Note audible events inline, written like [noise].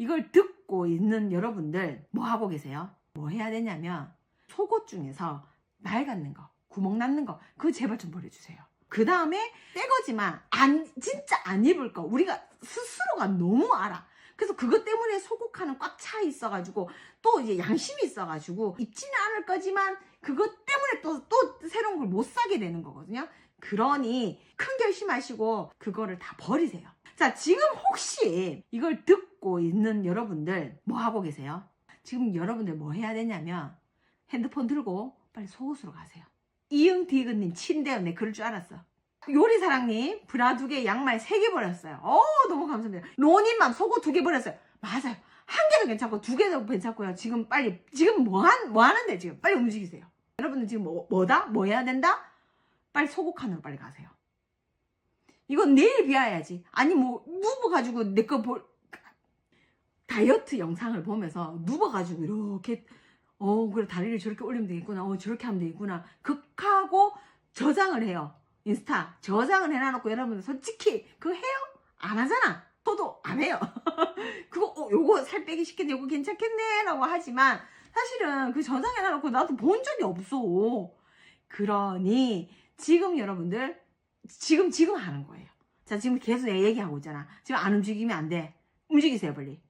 이걸 듣고 있는 여러분들 뭐 하고 계세요? 뭐 해야 되냐면 속옷 중에서 낡았는 거, 구멍 났는 거, 그거 제발 좀 버려주세요. 그 다음에 새 거지만 안 진짜 안 입을 거 우리가 스스로가 너무 알아. 그래서 그것 때문에 속옷칸은 꽉차 있어가지고 또 이제 양심이 있어가지고 입지는 않을 거지만 그것 때문에 또 또 새로운 걸 못 사게 되는 거거든요. 그러니 큰 결심하시고 그거를 다 버리세요. 자, 지금 혹시 이걸 듣고 있는 여러분들 뭐 하고 계세요? 지금 여러분들 뭐 해야 되냐면 핸드폰 들고 빨리 속옷으로 가세요. 이응 디귿님 친대요. 네 그럴 줄 알았어. 요리사랑님 브라 두 개, 양말 세 개 버렸어요. 어 너무 감사합니다. 로님만 속옷 두 개 버렸어요. 맞아요. 한 개도 괜찮고 두 개도 괜찮고요. 지금 빨리 지금 뭐, 한, 뭐 하는데 지금 빨리 움직이세요. 여러분들 지금 뭐, 뭐다? 뭐 해야 된다? 빨리 속옷 칸으로 빨리 가세요. 이건 내일 비워야지. 아니 뭐 누워가지고 내 거 볼 다이어트 영상을 보면서 누워가지고 이렇게 어 그래 다리를 저렇게 올리면 되겠구나. 어 저렇게 하면 되겠구나. 극하고 저장을 해요. 인스타 저장을 해놔놓고 여러분들 솔직히 그거 해요? 안 하잖아. 저도 안 해요. [laughs] 그거 어, 요거 살 빼기 시켰네. 요거 괜찮겠네라고 하지만 사실은 그 저장해놔놓고 나도 본 적이 없어. 그러니 지금 여러분들 지금 지금 하는 거예요. 자 지금 계속 얘기하고 있잖아. 지금 안 움직이면 안 돼. 움직이세요 빨리.